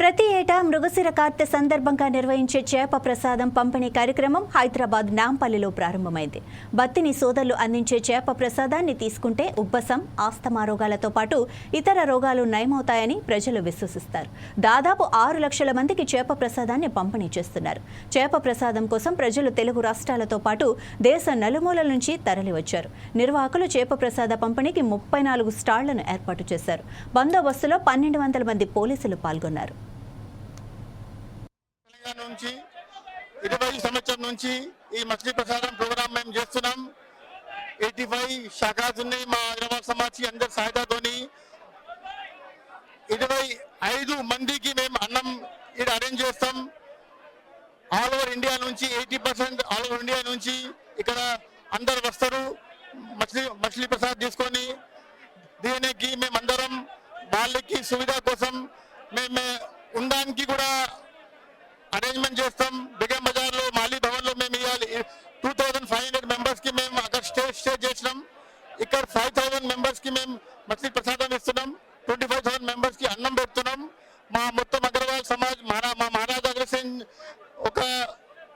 ప్రతి ఏటా మృగశిర కార్తె సందర్భంగా నిర్వహించే చేప ప్రసాదం పంపిణీ కార్యక్రమం హైదరాబాద్ నాంపల్లిలో ప్రారంభమైంది. బత్తిని సోదరులు అందించే చేప ప్రసాదాన్ని తీసుకుంటే ఉబ్బసం ఆస్తమా రోగాలతో పాటు ఇతర రోగాలు నయమవుతాయని ప్రజలు విశ్వసిస్తారు. దాదాపు ఆరు లక్షల మందికి చేప ప్రసాదాన్ని పంపిణీ చేస్తున్నారు. చేప ప్రసాదం కోసం ప్రజలు తెలుగు రాష్ట్రాలతో పాటు దేశ నలుమూలల నుంచి తరలివచ్చారు. నిర్వాహకులు చేప ప్రసాద పంపిణీకి ముప్పై నాలుగు స్టాళ్ళను ఏర్పాటు చేశారు. బందోబస్తులో పన్నెండు వందల మంది పోలీసులు పాల్గొన్నారు. నుంచి ఇరవై సంవత్సరం నుంచి ఈ మచిలీ ప్రసాదం ప్రోగ్రామ్ మేము చేస్తున్నాం. ఎయిటీ ఫైవ్ శాఖాస్ ఉన్నాయి మా హైదరాబాద్ సమాజ్ అందరి సహాయతతోని ఇరవై ఐదు మందికి మేము అన్నం ఇక్కడ అరేంజ్ చేస్తాం. ఆల్ ఓవర్ ఇండియా నుంచి eighty percent all over India నుంచి ఇక్కడ అందరు వస్తారు. మచిలీ మచిలీ ప్రసాద్ తీసుకొని దీనికి మేమందరం వాళ్ళకి సువిధ కోసం మేము ఉండడానికి కూడా అరేంజ్మెంట్ చేస్తాం. బిగం బజార్లో మాలీ భవన్లో మేము ఇవ్వాలి టూ థౌసండ్ ఫైవ్ హండ్రెడ్ మెంబర్స్కి మేము అక్కడ స్టే స్టే చేసినాం. ఇక్కడ ఫైవ్ థౌసండ్ మెంబర్స్కి మేము మసీద్ ప్రసాదం ఇస్తున్నాం. ట్వంటీ ఫైవ్ థౌసండ్ మెంబర్స్కి అన్నం పెడుతున్నాం. మా మొత్తం అగ్రవాల్ సమాజ్ మహారా మా మహారాజ్ అగ్రసేన్ ఒక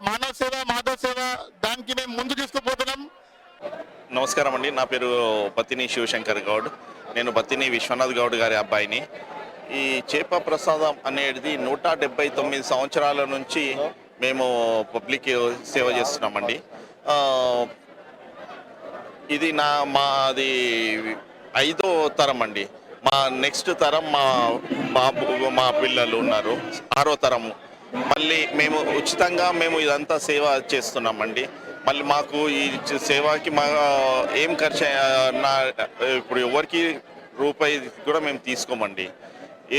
మానవ సేవ మాధవ సేవ దానికి మేము ముందు తీసుకుపోతున్నాం. నమస్కారం అండి. నా పేరు బత్తిని శివశంకర్ గౌడ్. నేను బత్తిని విశ్వనాథ్ గౌడ్ గారి అబ్బాయిని. ఈ చేప ప్రసాదం అనేది నూట డెబ్బై తొమ్మిది సంవత్సరాల నుంచి మేము పబ్లిక్ సేవ చేస్తున్నామండి. ఇది నా మాది ఐదో తరం అండి. మా నెక్స్ట్ తరం మా బాబు మా పిల్లలు ఉన్నారు. ఆరో తరము. మళ్ళీ మేము ఉచితంగా మేము ఇదంతా సేవ చేస్తున్నామండి. మళ్ళీ మాకు ఈ సేవకి మా ఏం ఖర్చు నా ఇప్పుడు ఎవరికి రూపాయి కూడా మేము తీసుకోమండి.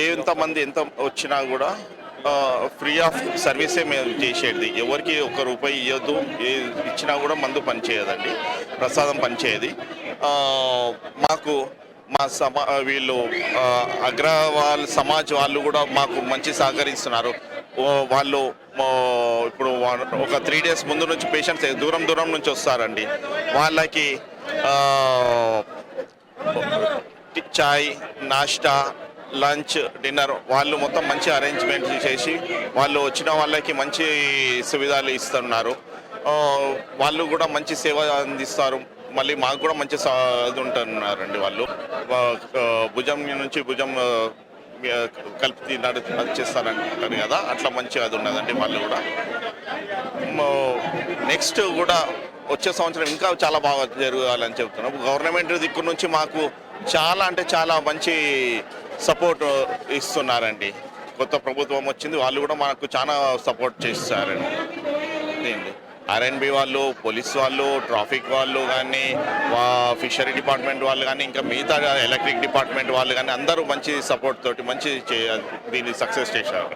ఎంతమంది ఎంత వచ్చినా కూడా ఫ్రీ ఆఫ్ సర్వీసే మేము చేసేది. ఎవరికి ఒక రూపాయి ఇవ్వద్దు ఏ ఇచ్చినా కూడా మందు పనిచేయదండి. ప్రసాదం పనిచేయదు. మాకు మా సమా వీళ్ళు అగ్రవాల్ సమాజ్ వాళ్ళు కూడా మాకు మంచి సహకరిస్తున్నారు. వాళ్ళు ఇప్పుడు ఒక త్రీ డేస్ ముందు నుంచి పేషెంట్స్ దూరం దూరం నుంచి వస్తారండి. వాళ్ళకి చాయ్ నాష్టా లంచ్ డిన్నర్ వాళ్ళు మొత్తం మంచి అరేంజ్మెంట్ చేసి వాళ్ళు వచ్చిన వాళ్ళకి మంచి సువిధాలు ఇస్తున్నారు. వాళ్ళు కూడా మంచి సేవ అందిస్తారు. మళ్ళీ మాకు కూడా మంచి సా- ఇది ఉంటున్నారండి వాళ్ళు. భుజం నుంచి భుజం కలిపి నడు చేస్తారంటారు కదా అట్లా మంచి అది ఉన్నదండి వాళ్ళు కూడా. నెక్స్ట్ కూడా వచ్చే సంవత్సరం ఇంకా చాలా బాగా జరగాలని చెప్తున్నాం. గవర్నమెంట్ దిక్కు నుంచి మాకు చాలా అంటే చాలా మంచి సపోర్ట్ ఇస్తున్నారండి. కొత్త ప్రభుత్వం వచ్చింది వాళ్ళు కూడా మనకు చాలా సపోర్ట్ చేస్తారండి. ఆర్ఎన్బి వాళ్ళు పోలీస్ వాళ్ళు ట్రాఫిక్ వాళ్ళు కానీ ఫిషరీ డిపార్ట్మెంట్ వాళ్ళు కానీ ఇంకా మిగతా ఎలక్ట్రిక్ డిపార్ట్మెంట్ వాళ్ళు కానీ అందరూ మంచి సపోర్ట్ తోటి మంచి దీన్ని సక్సెస్ చేశారు.